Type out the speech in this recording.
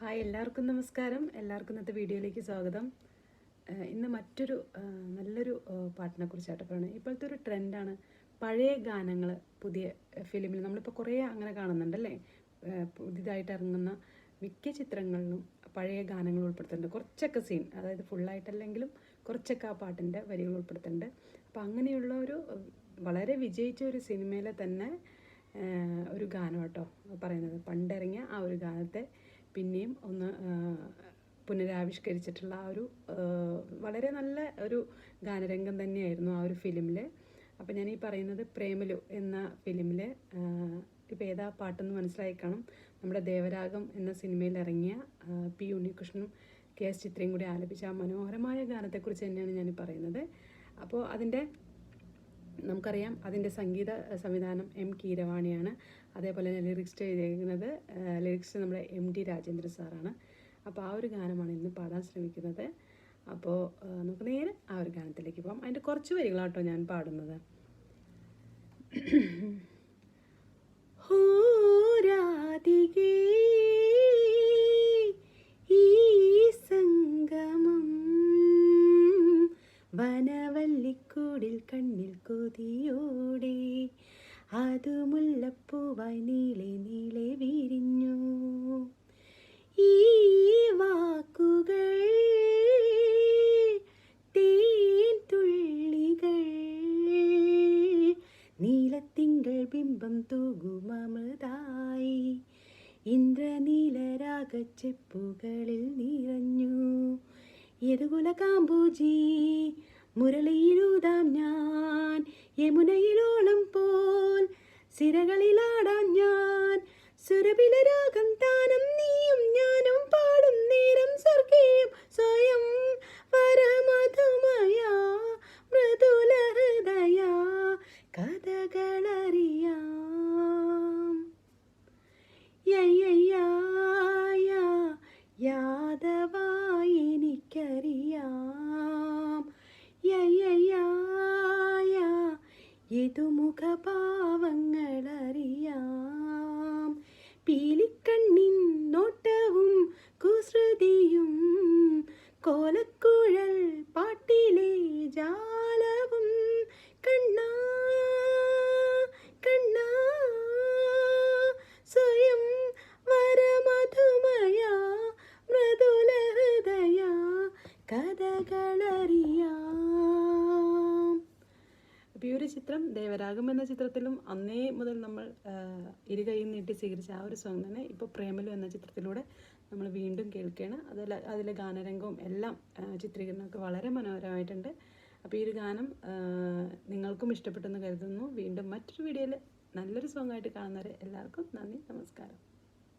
Hi എല്ലാവർക്കും നമസ്കാരം. എല്ലാവർക്കും ഇന്നത്തെ വീഡിയോയിലേക്ക് സ്വാഗതം. ഇന്ന് മറ്റൊരു നല്ലൊരു പാട്ടിനെ കുറിച്ചായിട്ട് പറയുന്നത് ഇപ്പോഴത്തെ ഒരു ട്രെൻഡാണ് പഴയ ഗാനങ്ങൾ പുതിയ ഫിലിമിൽ നമ്മളിപ്പോൾ കുറേ അങ്ങനെ കാണുന്നുണ്ടല്ലേ പുതിയതായിട്ട് ഇറങ്ങുന്ന മിക്ക ചിത്രങ്ങളിലും പഴയ ഗാനങ്ങൾ ഉൾപ്പെടുത്തുന്നുണ്ട്. കുറച്ചൊക്കെ സീൻ അതായത് ഫുള്ളായിട്ടല്ലെങ്കിലും കുറച്ചൊക്കെ ആ പാട്ടിന്റെ വരികൾ ഉൾപ്പെടുത്തുന്നുണ്ട്. അപ്പോൾ അങ്ങനെയുള്ള ഒരു വളരെ വിജയിച്ച ഒരു സിനിമയിലെ തന്നെ ഒരു ഗാനം കേട്ടോ പറയുന്നത്. പണ്ടിറങ്ങിയ ആ ഒരു ഗാനത്തെ പിന്നെയും ഒന്ന് പുനരാവിഷ്കരിച്ചിട്ടുള്ള ആ ഒരു വളരെ നല്ല ഒരു ഗാനരംഗം തന്നെയായിരുന്നു ആ ഒരു ഫിലിമിൽ അപ്പോൾ ഞാൻ ഈ പറയുന്നത് പ്രേമലു എന്ന ഫിലിമിൽ ഇപ്പോൾ ഏതാ പാട്ടെന്ന് മനസ്സിലായി കാണും നമ്മുടെ ദേവരാഗം എന്ന സിനിമയിൽ ഇറങ്ങിയ പി ഉണ്ണികൃഷ്ണനും കെ എസ് ചിത്രയും കൂടി ആലപിച്ച ആ മനോഹരമായ ഗാനത്തെക്കുറിച്ച് തന്നെയാണ് ഞാൻ പറയുന്നത്. അപ്പോൾ അതിന്റെ നമുക്കറിയാം അതിന്റെ സംഗീത സംവിധാനം എം കീരവാണിയാണ്. അതേപോലെ തന്നെ ലിറിക്സ് എഴുതിയിരിക്കുന്നത് ലിറിക്സ് നമ്മുടെ എം ഡി രാജേന്ദ്ര സാറാണ്. അപ്പോൾ ആ ഒരു ഗാനമാണ് ഇന്ന് പാടാൻ ശ്രമിക്കുന്നത്. അപ്പോൾ നമുക്ക് നേരെ ആ ഒരു ഗാനത്തിലേക്ക് പോകാം. അതിന്റെ കുറച്ച് വരികളാട്ടോ ഞാൻ പാടുന്നത്. ഈ സംഗമം വനവല്ലിക്കൂടിൽ കണ്ണിൽ കൊതിയോടെ അത് മുല്ലപ്പൂവായി നീളെ നീളെ വിരിഞ്ഞു. ഈ വാക്കുകൾ തേൻ തുള്ളികൾ നീലത്തിങ്കൾ ബിംബം തൂകുമമതായി ഇന്ദ്രനീലരാഗച്ചെപ്പുകളിൽ നിറഞ്ഞു. എതുകുല കാമ്പൂജി മുരളിയിലൂതാം ഞാൻ യമുനയിലോളം പോൽ സിരകളിലാടാം ഞാൻ സുരഭില രാഗം യദുമുഖഭാവങ്ങളറിയാം പീലിക്കണ്ണിൻ നോട്ടവും കുസൃതിയും കോലക്കുഴൽ പാട്ടിലെ ജാലവും കണ്ണാ കണ്ണാ സ്വയം വരമധുമയ മൃദുലഹൃദയ കഥകളറിയാം. അപ്പോൾ ഈ ഒരു ചിത്രം ദേവരാഗം എന്ന ചിത്രത്തിലും അന്നേ മുതൽ നമ്മൾ ഇരുകൈയും നീട്ടി സ്വീകരിച്ച ആ ഒരു സോങ് തന്നെ ഇപ്പോൾ പ്രേമലു എന്ന ചിത്രത്തിലൂടെ നമ്മൾ വീണ്ടും കേൾക്കുകയാണ്. അതിൽ അതിലെ ഗാനരംഗവും എല്ലാം ചിത്രീകരണമൊക്കെ വളരെ മനോഹരമായിട്ടുണ്ട്. അപ്പോൾ ഈ ഒരു ഗാനം നിങ്ങൾക്കും ഇഷ്ടപ്പെട്ടെന്ന് കരുതുന്നു. വീണ്ടും മറ്റൊരു വീഡിയോയിൽ നല്ലൊരു സോങ്ങായിട്ട് കാണുന്നവരെ എല്ലാവർക്കും നന്ദി നമസ്കാരം.